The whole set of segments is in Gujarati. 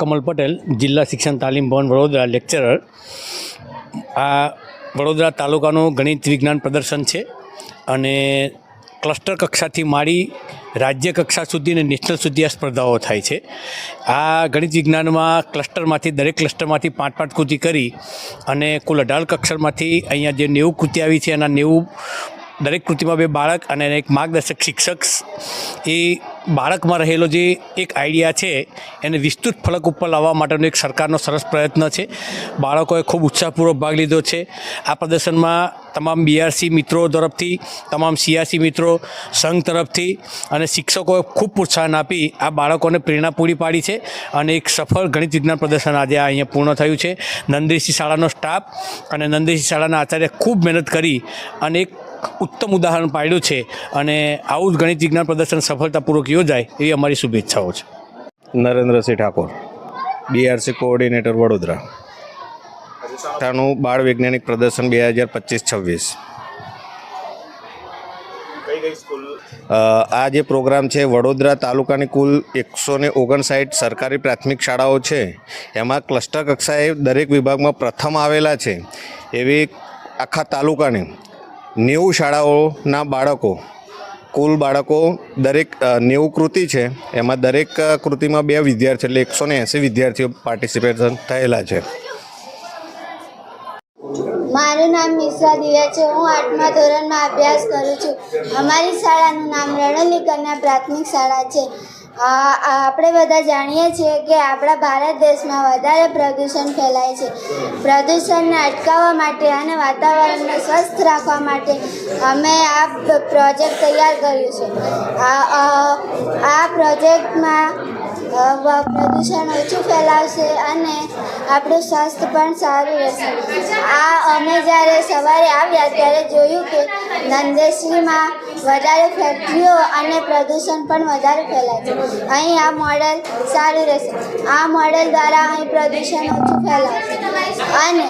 કમલ પટેલ, જિલ્લા શિક્ષણ તાલીમ ભવન વડોદરા લેક્ચરર આ વડોદરા તાલુકાનું ગણિત વિજ્ઞાન પ્રદર્શન છે અને ક્લસ્ટર કક્ષાથી માંડી રાજ્ય કક્ષા સુધી અને નેશનલ સુધી આ સ્પર્ધાઓ થાય છે. આ ગણિત વિજ્ઞાનમાં ક્લસ્ટરમાંથી દરેક ક્લસ્ટરમાંથી પાંચ પાંચ કૃતિ કરી અને કુલ અઢાર કક્ષરમાંથી અહીંયા જે નેવું કૃતિ આવી છે એના નેવું દરેક કૃતિમાં બે બાળક અને એક માર્ગદર્શક શિક્ષક એ બાળકમાં રહેલો જે એક આઈડિયા છે, એને વિસ્તૃત ફલક ઉપર લાવવા માટેનો એક સરકારનો સરસ પ્રયત્ન છે. બાળકોએ ખૂબ ઉત્સાહપૂર્વક ભાગ લીધો છે. આ પ્રદર્શનમાં તમામ બીઆરસી મિત્રો તરફથી, તમામ સીઆરસી મિત્રો સંઘ તરફથી અને શિક્ષકોએ ખૂબ પ્રોત્સાહન આપી આ બાળકોને પ્રેરણા પૂરી પાડી છે અને એક સફળ ગણિત વિજ્ઞાન પ્રદર્શન આજે અહીંયા પૂર્ણ થયું છે. નંદેશી શાળાનો સ્ટાફ અને નંદેશી શાળાના આચાર્ય ખૂબ મહેનત કરી અને એક ઉત્તમ ઉદાહરણ પાડ્યું છે અને આવું જ ગણિત વિજ્ઞાન પ્રદર્શન સફળતાપૂર્વક યોજાય એવી અમારી શુભેચ્છાઓ છે. Narendrasinh Thakor BRC coordinator Vadodara. નું બાળ વૈજ્ઞાનિક પ્રદર્શન બે હજાર પચીસ છવ્વીસ. આ જે પ્રોગ્રામ છે, વડોદરા તાલુકાની કુલ એકસો ને ઓગણસાઠ સરકારી પ્રાથમિક શાળાઓ છે. એમાં ક્લસ્ટર કક્ષાએ દરેક વિભાગમાં પ્રથમ આવેલા છે. એવી આખા તાલુકાની નેવું શાળાઓના બાળકો, કુલ બાળકો દરેક નેવું કૃતિ છે. એમાં દરેક કૃતિમાં બે વિદ્યાર્થી એટલે એકસો ને એંસી વિદ્યાર્થીઓ પાર્ટિસિપેશન થયેલા છે. મારું નામ મિશ્રા દિવ્યા છે. હું આઠમા ધોરણમાં અભ્યાસ કરું છું. અમારી શાળાનું નામ રણલી કન્યા પ્રાથમિક શાળા છે. આપણે બધા જાણીએ છીએ કે આપણા ભારત દેશમાં વધારે પ્રદૂષણ ફેલાય છે. પ્રદૂષણને અટકાવવા માટે અને વાતાવરણને સ્વસ્થ રાખવા માટે અમે આ પ્રોજેક્ટ તૈયાર કર્યું છે. આ પ્રોજેક્ટમાં પ્રદૂષણ ઓછું ફેલાવશે અને આપણું સ્વાસ્થ્ય પણ સારું રહેશે. આ અમે જ્યારે સવારે આવ્યા ત્યારે જોયું કે નંદેશ્રીમાં વધારે ફેક્ટરીઓ અને પ્રદૂષણ પણ વધારે ફેલાય છે. અહીં આ મોડેલ સારું રહેશે. આ મોડેલ દ્વારા અહીં પ્રદૂષણ ઓછું ફેલાશે. અને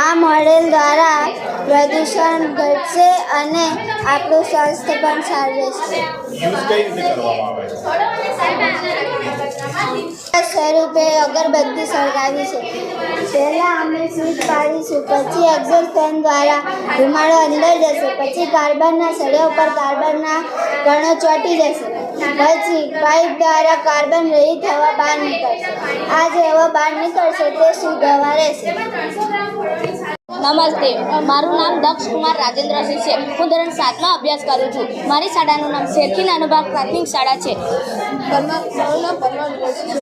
આ મોડેલ દ્વારા પ્રદૂષણ ઘટશે અને આપણું સ્વાસ્થ્ય પણ સારું રહેશે. સ્વરૂપે અગરબત્તી સળગાવી છે. પહેલાં અમે સ્વિચ પાડીશું પછી એક્ઝોસ્ટ ફેન દ્વારા ધુમાડો અંદર જશે પછી કાર્બનના સળિયા ઉપર કાર્બનના કણો ચોંટી જશે. પછી પાઇપ દ્વારા કાર્બન રહિત થવા બહાર નીકળશે. આ જે હવા બહાર નીકળશે તે શુદ્ધ હવા રહેશે. નમસ્તે, મારું નામ દક્ષ કુમાર રાજેન્દ્રસિંહ છે. હું ધોરણ સાતમાં અભ્યાસ કરું છું. મારી શાળાનું નામ શેરખી નાનુભાગ પ્રાથમિક શાળા છે.